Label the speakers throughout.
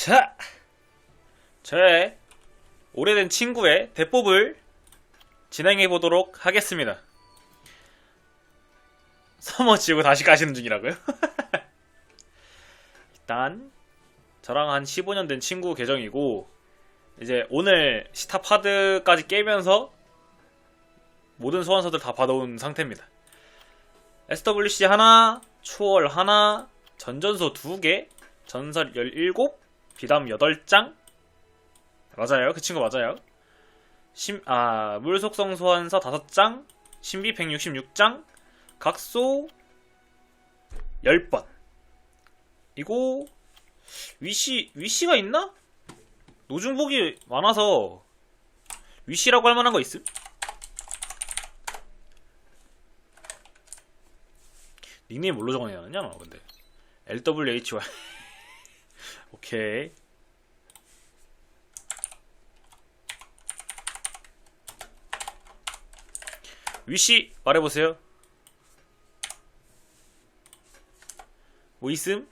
Speaker 1: 자, 저의 오래된 친구의 대법을 진행해 보도록 하겠습니다. 서머 지우고 다시 가시는 중이라고요? 일단 저랑 한 15년 된 친구 계정이고 이제 오늘 시타파드까지 깨면서 모든 소환서들 다 받아온 상태입니다. SWC 하나, 초월 하나, 전전소 2개, 전설 17, 비담 8장. 맞아요. 그 친구 맞아요. 심, 아, 물속성 소환사 5장, 신비 166장, 각소 10번. 이거, 위시, 위시가 있나? 노중복이 많아서, 위시라고 할 만한 거 있음? 닉네임 뭘로 적어내냐, 너, 근데. LWHY. 오케이. 위시 말해보세요. 뭐 있음?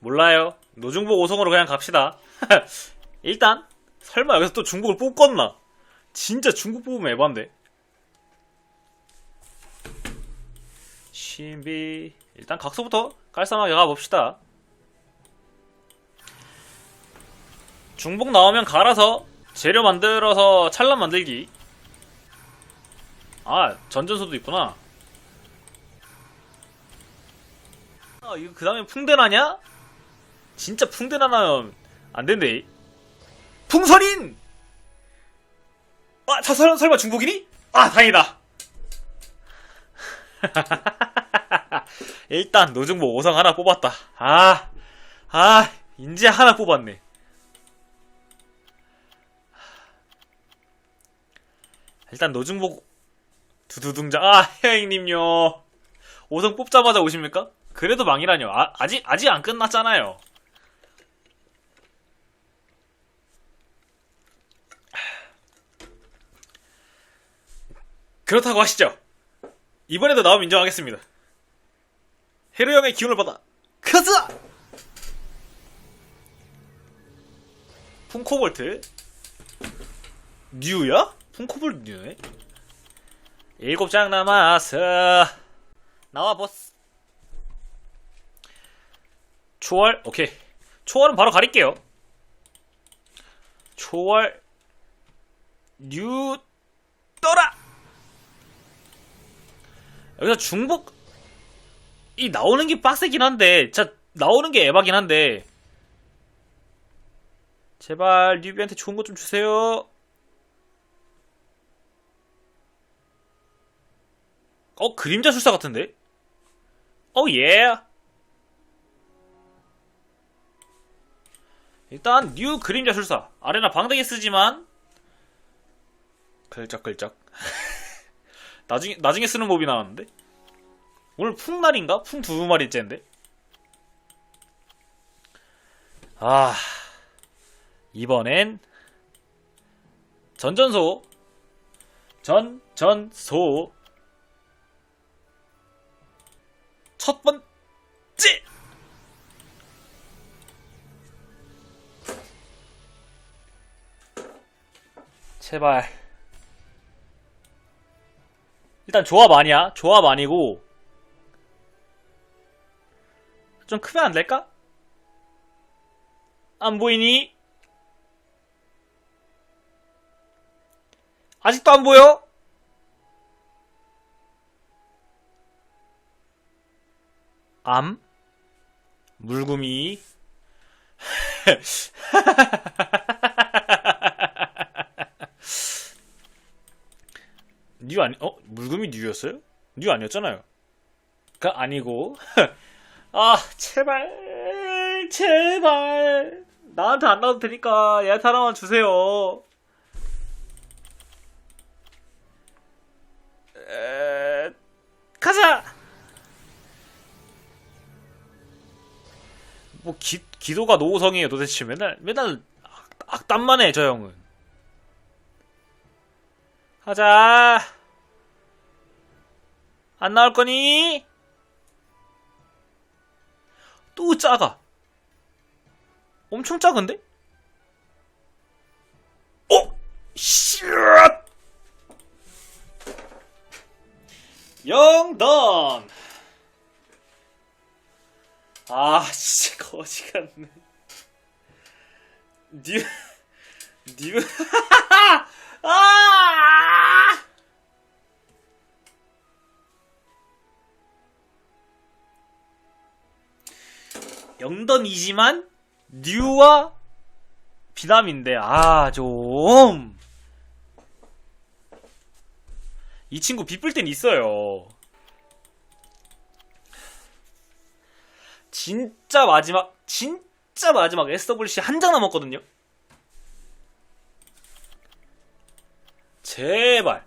Speaker 1: 몰라요. 노중복 5성으로 그냥 갑시다. 일단 설마 여기서 또 중국을 뽑겠나? 진짜 중국 뽑으면 에반데. 신비 일단 각소부터 깔쌈하게 가봅시다. 중복 나오면 갈아서 재료 만들어서 찰람 만들기. 아 전전소도 있구나. 아 이거 그 다음에 풍대나냐? 진짜 풍대나면 안 된대. 풍선인! 아, 저 설, 설마 중복이니? 아, 다행이다. 일단 노중복 5성 하나 뽑았다. 아, 아, 인제 하나 뽑았네. 일단 노중복 두두둥장. 아, 헤어잉님요. 5성 뽑자마자 오십니까? 그래도 망이라뇨. 아, 아직, 아직 안 끝났잖아요. 그렇다고 하시죠. 이번에도 나오면 인정하겠습니다. 헤르 형의 기운을 받아. 크자! 푼코볼트. 뉴야? 푼코볼트 뉴네? 일곱 장 남았어. 나와 보스. 초월, 오케이. 초월은 바로 가릴게요. 초월, 뉴, 떠라! 여기서 중복 이 나오는 게 빡세긴 한데 진짜 나오는 게 에바긴 한데. 제발 뉴비한테 좋은 거좀 주세요. 어 그림자 술사 같은데? 어예. 일단 뉴 그림자 술사. 아레나 방대기 쓰지만. 글쩍글쩍 나중에 나중에 쓰는 몹이 나왔는데 오늘 풍날인가? 풍 두 마리째인데? 아 이번엔 전전소. 전전소. 첫 번째! 제발. 일단 조합 아니야. 조합 아니고 좀 크면 안 될까? 안 보이니? 아직도 안 보여? 암? 물구미? 뉴 아니, 어? 물금이 뉴였어요? 뉴 아니었잖아요. 그 아니고. 아, 제발, 제발. 나한테 안 나와도 되니까 얘한테 하나만 주세요. 에... 가자! 뭐, 기, 기도가 노우성이에요, 도대체. 맨날, 맨날 악, 악담만 해, 저 형은. 가자. 안 나올 거니? 또 작아. 엄청 작은데? 어? 쉣! 영던! 아, 진짜 거지 같네. 뉴, 뉴, 영던이지만 뉴와 비남인데 아 좀. 이 친구 비쁠 땐 있어요. 진짜 마지막 진짜 마지막 SWC 한 장 남았거든요. 제발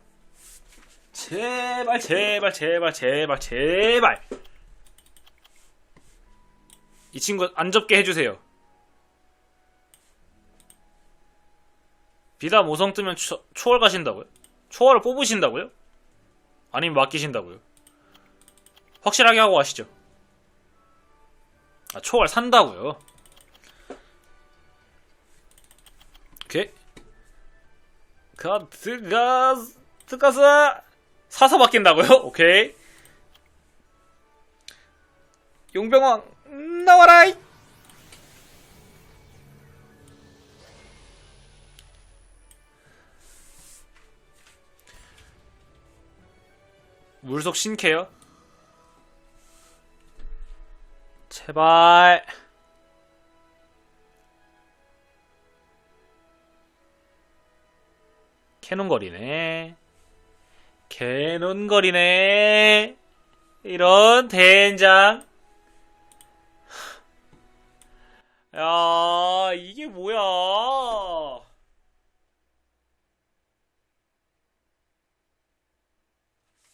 Speaker 1: 제발 제발 제발 제발 제발 이 친구 안 접게 해주세요. 비담 5성 뜨면 초, 초월 가신다고요? 초월을 뽑으신다고요? 아니면 맡기신다고요? 확실하게 하고 가시죠. 아, 초월 산다고요? 오케이. 가, 드가, 드가서 사서 바뀐다고요? 오케이. 용병왕, 음, 나와라! 이! 물속 신캐요? 제발. 캐논거리네. 캐논거리네. 이런 대장. 야, 이게 뭐야.